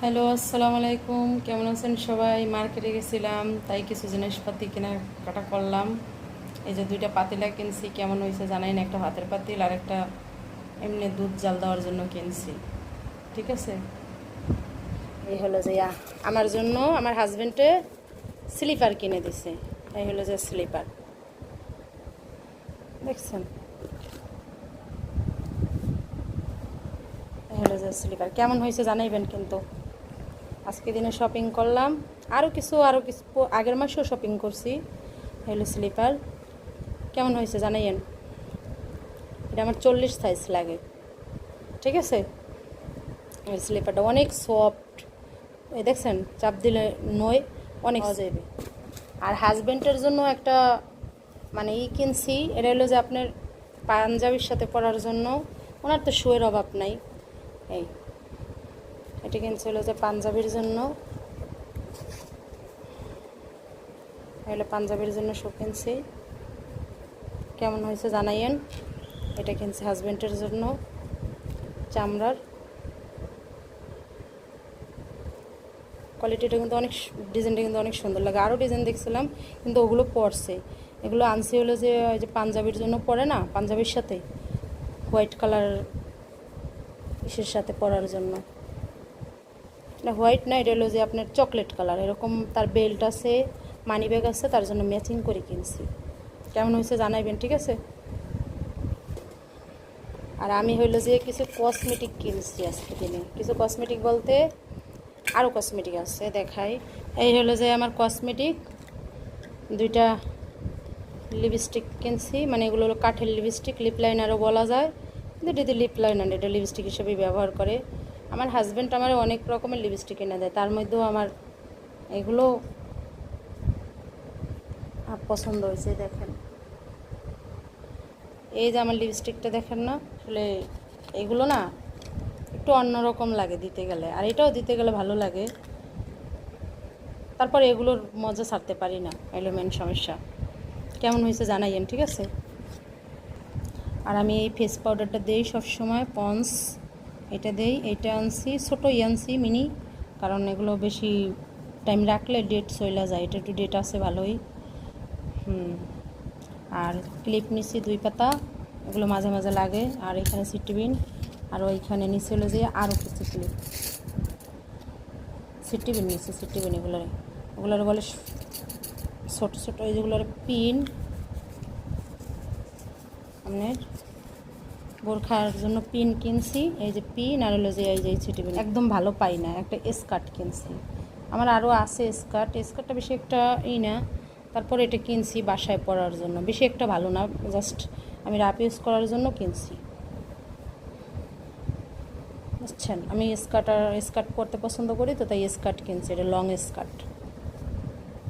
Hello, আসসালামু আলাইকুম। কেমন আছেন সবাই? মার্কেটে গেছিলাম, তাই কিছু জিনিসপাতি কেনাকাটা করলাম। এই যে দুইটা পাতিলা কিনছি, কেমন হয়েছে জানাই না, একটা ভাতের পাতিল আর একটা এমনি দুধ জাল দেওয়ার জন্য কিনছি। ঠিক আছে? এই হলো যে আমার জন্য, আমার হাজবেন্ডে স্লিপার কিনে দিছে। এই হলো যে স্লিপার দেখছেন? এই হলো যে স্লিপার কেমন হয়েছে জানাইবেন কিন্তু? আজকে দিনে শপিং করলাম। আরও কিছু আরও কিছু আগের মাসেও শপিং করছি। হলো স্লিপার কেমন হয়েছে জানাইয়েন? এটা আমার চল্লিশ সাইজ লাগে। ঠিক আছে? এই স্লিপারটা অনেক সফট এই দেখছেন চাপ দিলে নয় অনেক যাবে আর হাজব্যান্ডের জন্য একটা মানে ই কিনছি এটা হলো যে আপনার পাঞ্জাবির সাথে পরার জন্য। ওনার তো শুয়ের অভাব নাই। এই এটা কিনছে হলো যে পাঞ্জাবির জন্য। হলো পাঞ্জাবির জন্য শু কিনছি। কেমন হয়েছে জানাইয়েন? এটা কিনছে হাজব্যান্ডের জন্য। চামড়ার। কোয়ালিটিটা কিন্তু অনেক ডিজাইনটা কিন্তু অনেক সুন্দর লাগে। আরও ডিজাইন দেখছিলাম, কিন্তু ওগুলো পরছে। এগুলো আনছি হলো যে, ওই যে পাঞ্জাবির জন্য পরে না, পাঞ্জাবির সাথে। হোয়াইট কালার ইসের সাথে পরার জন্য। না হোয়াইট না এটা হলো যে আপনার চকলেট কালার এরকম তার বেল্ট আছে মানি ব্যাগ আছে, তার জন্য ম্যাচিং করে কিনছি। কেমন হয়েছে জানাইবেন, ঠিক আছে? আর আমি হইল যে কিছু কসমেটিক কিনছি আজকে দিনে। কিছু কসমেটিক বলতে আরও কসমেটিক আছে, দেখাই। এই হলো যে আমার কসমেটিক দুইটা লিপস্টিক কিনছি মানে এগুলো হলো কাঠের লিপস্টিক লিপ লাইনারও বলা যায়। কিন্তু এটাতে লিপ লাইনার এটা লিপস্টিক হিসেবে ব্যবহার করে। আমার হাজব্যান্ড আমার অনেক রকমের লিপস্টিক এনে দেয়, তার মধ্যেও আমার এগুলো পছন্দ হয়েছে, দেখেন। এই যে আমার লিপস্টিকটা দেখেন না, আসলে এগুলো না একটু অন্যরকম লাগে দিতে গেলে, আর এটাও দিতে গেলে ভালো লাগে। তারপর এগুলোর মজা ছাড়তে পারি না এলো মেন সমস্যা। কেমন হয়েছে জানাইয়েন, ঠিক আছে? আর আমি এই ফেস পাউডারটা দিই সবসময়, পন্স। এটা দেই, এটা আনছি, ছোটোই আনছি, মিনি, কারণ এগুলো বেশি টাইম রাখলে ডেট চইলা যায়, এটা একটু ডেট আছে ভালোই। হুম, আর ক্লিপ নিছি দুই পাতা, এগুলো মাঝে মাঝে লাগে, আর এখানে সিটিবিন আর ওইখানে নিচে হলো যে আরও কিছু ক্লিপ সিটিবিন নিচে সিটিবিন এগুলোর ওগুলোর বলে ছোটো ছোটো যেগুলোর পিন আপনার বোরখার জন্য পিন কিনছি, এই যে পিন আর হলো যে এই যে ছিটিবিন একদম ভালো পাই না, একটা স্কার্ট কিনছি। আমার আরও আছে স্কার্ট, স্কার্টটা বেশি একটা ই না, তারপর এটা কিনছি বাসায় পরার জন্য, বেশি একটা ভালো না, জাস্ট আমি রাপ ইউজ করার জন্য কিনছি। বুঝছেন? আমি স্কার্ট আর স্কার্ট পরতে পছন্দ করি, তো তাই স্কার্ট কিনছি, এটা লং স্কার্ট।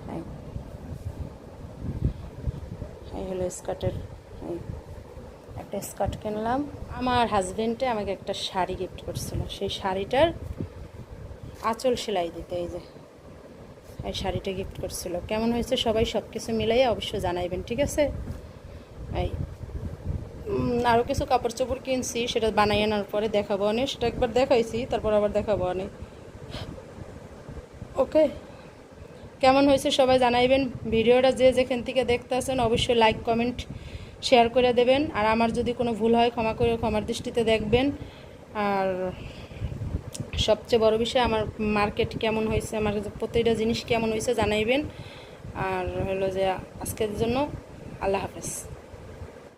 হ্যাঁ এই হলো স্কার্টের এই একটা স্কার্ট কিনলাম। আমার হাজব্যান্ডে আমাকে একটা শাড়ি গিফট করছিল। সেই শাড়িটার আঁচল সেলাই দিতে, এই যে। এই শাড়িটা গিফট করছিল। কেমন হয়েছে সবাই সব কিছু মিলাইয়া অবশ্যই জানাইবেন, ঠিক আছে? এই আরও কিছু কাপড় চোপড় কিনছি, সেটা বানাই আনার পরে দেখাবো অনেক। সেটা একবার দেখাইছি, তারপর আবার দেখাবো অনেক। ওকে? কেমন হয়েছে সবাই জানাইবেন। ভিডিওটা যে যেখান থেকে দেখতে আসেন অবশ্যই লাইক কমেন্ট শেয়ার করে দেবেন। আর আমার যদি কোনো ভুল হয়, ক্ষমা করে ক্ষমার দৃষ্টিতে দেখবেন। আর সবচেয়ে বড় বিষয়, আমার মার্কেট কেমন হয়েছে, আমার প্রতিটা জিনিস কেমন হয়েছে জানাইবেন। আর হলো যে আজকের জন্য আল্লাহ হাফেজ।